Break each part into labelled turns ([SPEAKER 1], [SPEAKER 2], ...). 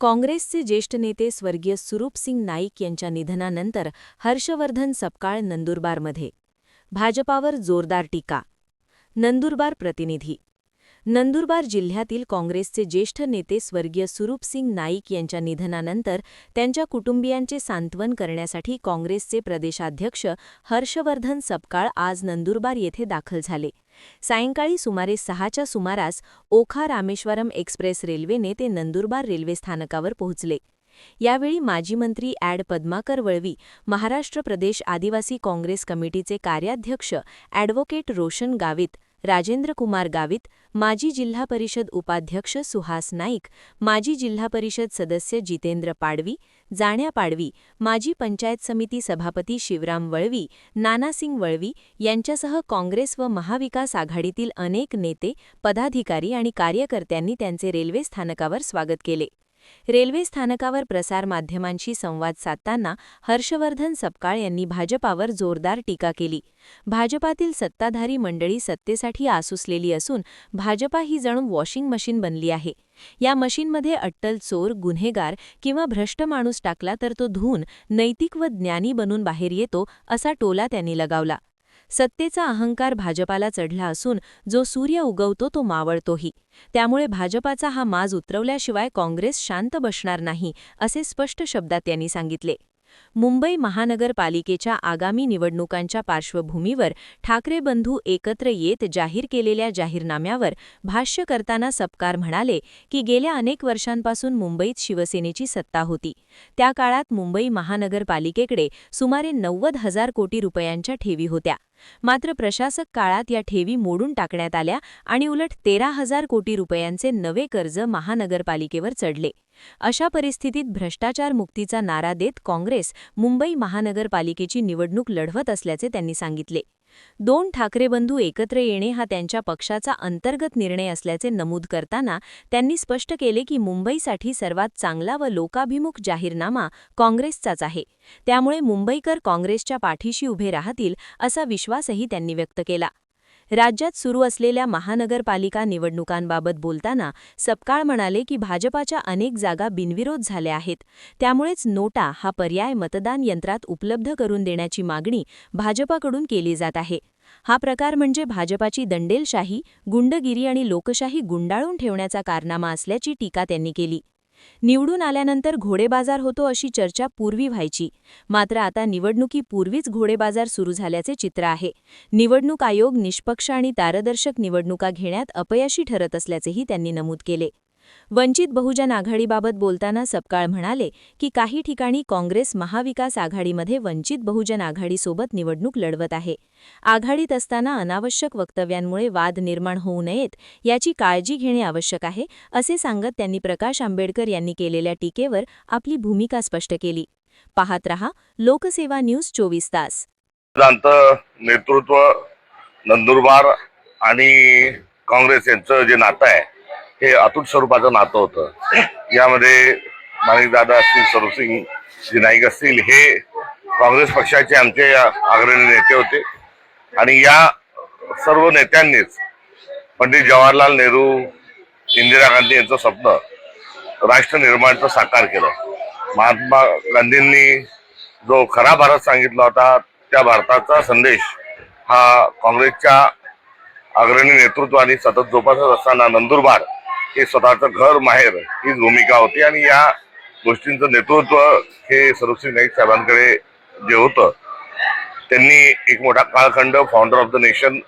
[SPEAKER 1] काँग्रेसचे ज्येष्ठ नेते स्वर्गीय सुरूपसिंग नाईक यांच्या निधनानंतर हर्षवर्धन सपकाळ नंदुरबारमध्ये. भाजपावर जोरदार टीका. नंदुरबार प्रतिनिधी नंदुरबार जिल्ह्यातील काँग्रेसचे ज्येष्ठ नेते स्वर्गीय सुरूपसिंग नाईक यांच्या निधनानंतर त्यांच्या कुटुंबियांचे सांत्वन करण्यासाठी काँग्रेसचे प्रदेशाध्यक्ष हर्षवर्धन सपकाळ आज नंदुरबार येथे दाखल झाले. सायंकाळी सुमारे सहाच्या सुमारास ओखा रामेश्वरम एक्सप्रेस रेल्वेने ते नंदुरबार रेल्वे स्थानकावर पोहोचले. यावेळी माजी मंत्री ॲड पद्माकर वळवी महाराष्ट्र प्रदेश आदिवासी काँग्रेस कमिटीचे कार्याध्यक्ष ॲडव्होकेट रोशन गावित राजेंद्र कुमार गावित माजी जिल्हा परिषद उपाध्यक्ष सुहास नाईक माजी जिल्हा परिषद सदस्य जितेंद्र पाडवी जाण्या पाडवी माजी पंचायत समिती सभापती शिवराम वळवी नानासिंग वळवी यांच्यासह काँग्रेस व महाविकास आघाडीतील अनेक नेते पदाधिकारी आणि कार्यकर्त्यांनी त्यांचे रेल्वे स्थानकावर स्वागत केले. रेल्वे स्थानकावर प्रसारमाध्यमांशी संवाद साधताना हर्षवर्धन सपकाळ यांनी भाजपावर जोरदार टीका केली. भाजपातील सत्ताधारी मंडळी सत्तेसाठी आसुसलेली असून भाजपा ही जणू वॉशिंग मशीन बनली आहे. या मशीनमध्ये अट्टल चोर गुन्हेगार किंवा भ्रष्ट माणूस टाकला तर तो धुवून नैतिक व ज्ञानी बनून बाहेर येतो असा टोला त्यांनी लगावला. सत्तेचा अहंकार भाजपाला चढला असून जो सूर्य उगवतो तो मावळतोही. त्यामुळे भाजपाचा हा माज उतरवल्याशिवाय काँग्रेस शांत बसणार नाही असे स्पष्ट शब्दात त्यांनी सांगितले. मुंबई महानगरपालिकेच्या आगामी निवडणुकांच्या पार्श्वभूमीवर ठाकरे बंधू एकत्र येत जाहीर केलेल्या जाहीरनाम्यावर भाष्य करताना सपकार म्हणाले की गेल्या अनेक वर्षांपासून मुंबईत शिवसेनेची सत्ता होती. त्या काळात मुंबई महानगरपालिकेकडे सुमारे नव्वद हजार कोटी रुपयांच्या ठेवी होत्या. मात्र प्रशासक काळात या ठेवी मोडून टाकण्यात आल्या आणि उलट तेरा हजार कोटी रुपयांचे नवे कर्ज महानगरपालिकेवर चढले. अशा परिस्थितीत भ्रष्टाचार मुक्तीचा नारा देत काँग्रेस मुंबई महानगरपालिकेची निवडणूक लढवत असल्याचे त्यांनी सांगितले. दोन ठाकरे बंधू एकत्र येणे हा त्यांच्या पक्षाचा अंतर्गत निर्णय असल्याचे नमूद करताना त्यांनी स्पष्ट केले की मुंबईसाठी सर्वात चांगला व लोकाभिमुख जाहीरनामा काँग्रेसचाच आहे. त्यामुळे मुंबईकर काँग्रेसच्या पाठीशी उभे राहतील असा विश्वासही त्यांनी व्यक्त केला. राज्यात सुरू असलेल्या महानगरपालिका निवडणुकांबाबत बोलताना सपकाळ म्हणाले की भाजपाच्या अनेक जागा बिनविरोध झाल्या आहेत. त्यामुळेच नोटा हा पर्याय मतदान यंत्रात उपलब्ध करून देण्याची मागणी भाजपाकडून केली जात आहे. हा प्रकार म्हणजे भाजपाची दंडेलशाही गुंडगिरी आणि लोकशाही गुंडाळून ठेवण्याचा कारनामा असल्याची टीका त्यांनी केली. निवडून आल्यानंतर घोडेबाजार होतो अशी चर्चा पूर्वी व्हायची. मात्र आता निवडणुकीपूर्वीच घोडेबाजार सुरू झाल्याचे चित्र आहे. निवडणूक आयोग निष्पक्ष आणि पारदर्शक निवडणुका घेण्यात अपयशी ठरत असल्याचेही त्यांनी नमूद केले. वंचित बहुजन आघाडीबाबत बोलताना सपकाळ म्हणाले की काही ठिकाणी काँग्रेस महाविकास आघाडीमध्ये वंचित बहुजन आघाडीसोबत निवडणूक लढवत आहे. आघाडीत असताना अनावश्यक वक्तव्यांमुळे वाद निर्माण होऊ नयेत याची काळजी घेणे आवश्यक आहे असे सांगत त्यांनी प्रकाश आंबेडकर यांनी केलेल्या टीकेवर आपली भूमिका स्पष्ट केली. पाहत रहा लोकसेवा न्यूज चोवीस तास.
[SPEAKER 2] नेतृत्व नंदुरबार आणि काँग्रेस यांचं जे नातं आहे हे अतूट स्वरूपाचं नातं होतं. यामध्ये माणिक दादा असतील स्वरूपसिंग जी नाईक असतील हे काँग्रेस पक्षाचे आमचे अग्रणी नेते होते. आणि या सर्व नेत्यांनीच पंडित जवाहरलाल नेहरू इंदिरा गांधी यांचं स्वप्न राष्ट्र निर्माणचं साकार केलं. महात्मा गांधींनी जो खरा भारत सांगितला होता त्या भारताचा संदेश हा काँग्रेसच्या अग्रणी नेतृत्वाने सतत जोपासत असताना नंदुरबार हे स्वतःचं घर माहेर ही भूमिका होती आणि या गोष्टींचं नेतृत्व हे सर्वश्री नाईक साहेबांकडे जे होतं त्यांनी एक मोठा काळखंड फाउंडर ऑफ द नेशन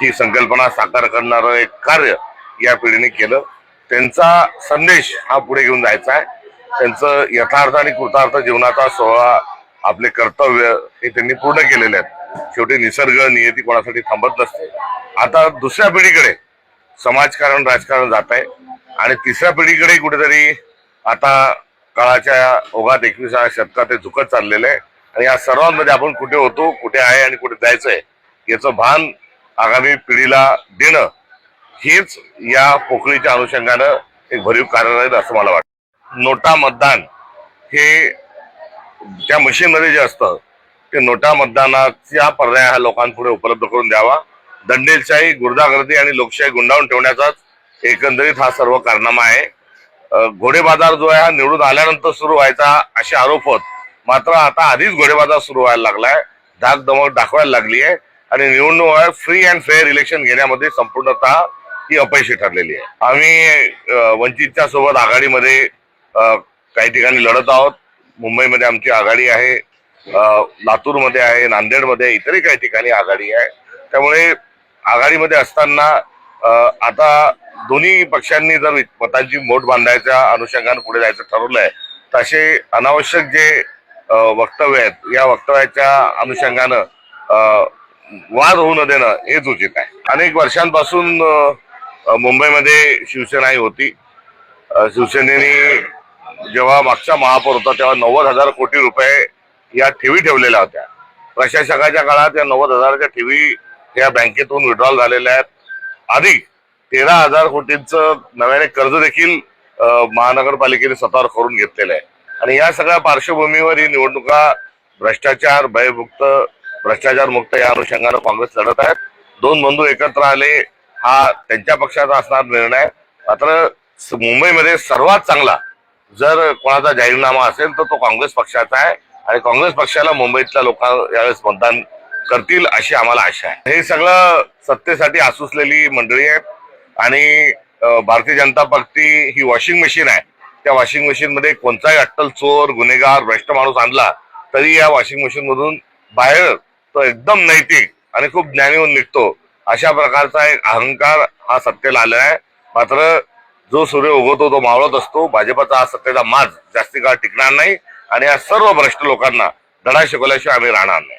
[SPEAKER 2] ही संकल्पना साकार करणारं एक कार्य या पिढीने केलं. त्यांचा संदेश हा पुढे घेऊन जायचा आहे. त्यांचं यथार्थ आणि कृतार्थ जीवनाचा सोहळा आपले कर्तव्य हे त्यांनी पूर्ण केलेले आहेत. शेवटी निसर्ग नियती कोणासाठी थांबत नसते. आता दुसऱ्या पिढीकडे समाजकारण राजकारण जात आहे. आणि तिसऱ्या पिढीकडे कुठेतरी आता काळाच्या ओघात एकविसाव्या शतकात ते झुकत चाललेलं आहे. आणि या सर्वांमध्ये आपण कुठे होतो कुठे आहे आणि कुठे जायचंय याचं भान आगामी पिढीला देणं हेच या पोकळीच्या अनुषंगानं एक भरीव कारण राहील असं मला वाटतं. नोटा मतदान हे त्या मशीनमध्ये जे असतं ते नोटा मतदानाचा पर्याय हा लोकांपुढे उपलब्ध करून द्यावा. दंडेलशाही गुर्दागर्दी आणि लोकशाही गुंडाळून ठेवण्याचाच एकंदरीत हा सर्व कारनामा आहे. घोडेबाजार जो आहे हा निवडून आल्यानंतर सुरू व्हायचा असे आरोप होत. मात्र आता आधीच घोडेबाजार सुरू व्हायला लागलाय. धाक दमक दाखवायला लागली आहे. आणि निवडणूक फ्री अँड फेअर इलेक्शन घेण्यामध्ये संपूर्णतः ही अपयशी ठरलेली आहे. आम्ही वंचितच्या सोबत आघाडीमध्ये काही ठिकाणी लढत आहोत. मुंबईमध्ये आमची आघाडी आहे. लातूरमध्ये आहे नांदेडमध्ये इतरही काही ठिकाणी आघाडी आहे. त्यामुळे आघाडीमध्ये असताना आता दोन्ही पक्षांनी जर मतांची मोठ बांधायच्या अनुषंगाने पुढे जायचं ठरवलंय तर असे अनावश्यक जे वक्तव्य आहेत या वक्तव्याच्या अनुषंगानं वाद होऊ न देणं हेच उचित आहे. अनेक वर्षांपासून मुंबईमध्ये शिवसेना ही होती शिवसेनेने जेव्हा मागचा महापौर होता तेव्हा नव्वद हजार कोटी रुपये या ठेवी ठेवलेल्या होत्या. प्रशासकाच्या काळात या नव्वद हजाराच्या ठेवी या बँकेतून विड्रॉल झालेल्या आहेत. अधिक तेरा हजार कोटींचं नव्याने कर्ज देखील महानगरपालिकेने स्वतःवर करून घेतलेलं आहे. आणि या सगळ्या पार्श्वभूमीवर ही निवडणुका भ्रष्टाचार भयमुक्त भ्रष्टाचार मुक्त या अनुषंगानं काँग्रेस लढत आहेत. दोन बंधू एकत्र आले हा त्यांच्या पक्षाचा असणार निर्णय. मात्र मुंबईमध्ये सर्वात चांगला जर कोणाचा जाहीरनामा असेल तर तो काँग्रेस पक्षाचा आहे. आणि काँग्रेस पक्षाला मुंबईतल्या लोकांना यावेळेस मतदान करतील अशी आम्हाला आशा आहे. हे सगळं सत्तेसाठी आसुसलेली मंडळी आहे आणि भारतीय जनता पार्टी ही वॉशिंग मशीन आहे. त्या वॉशिंग मशीन मध्ये कोणताही अट्टल चोर गुन्हेगार भ्रष्ट माणूस आणला तरी या वॉशिंग मशीन मधून बाहेर तो एकदम नैतिक आणि खूप ज्ञानी होऊन निघतो. अशा प्रकारचा एक अहंकार हा सत्तेला आलेला आहे. मात्र जो सूर्य उगवतो तो मावळत असतो. भाजपचा हा सत्तेचा माज जास्ती काळ टिकणार नाही. आणि या सर्व भ्रष्ट लोकांना धडा शिकवल्याशिवाय आम्ही राहणार नाही.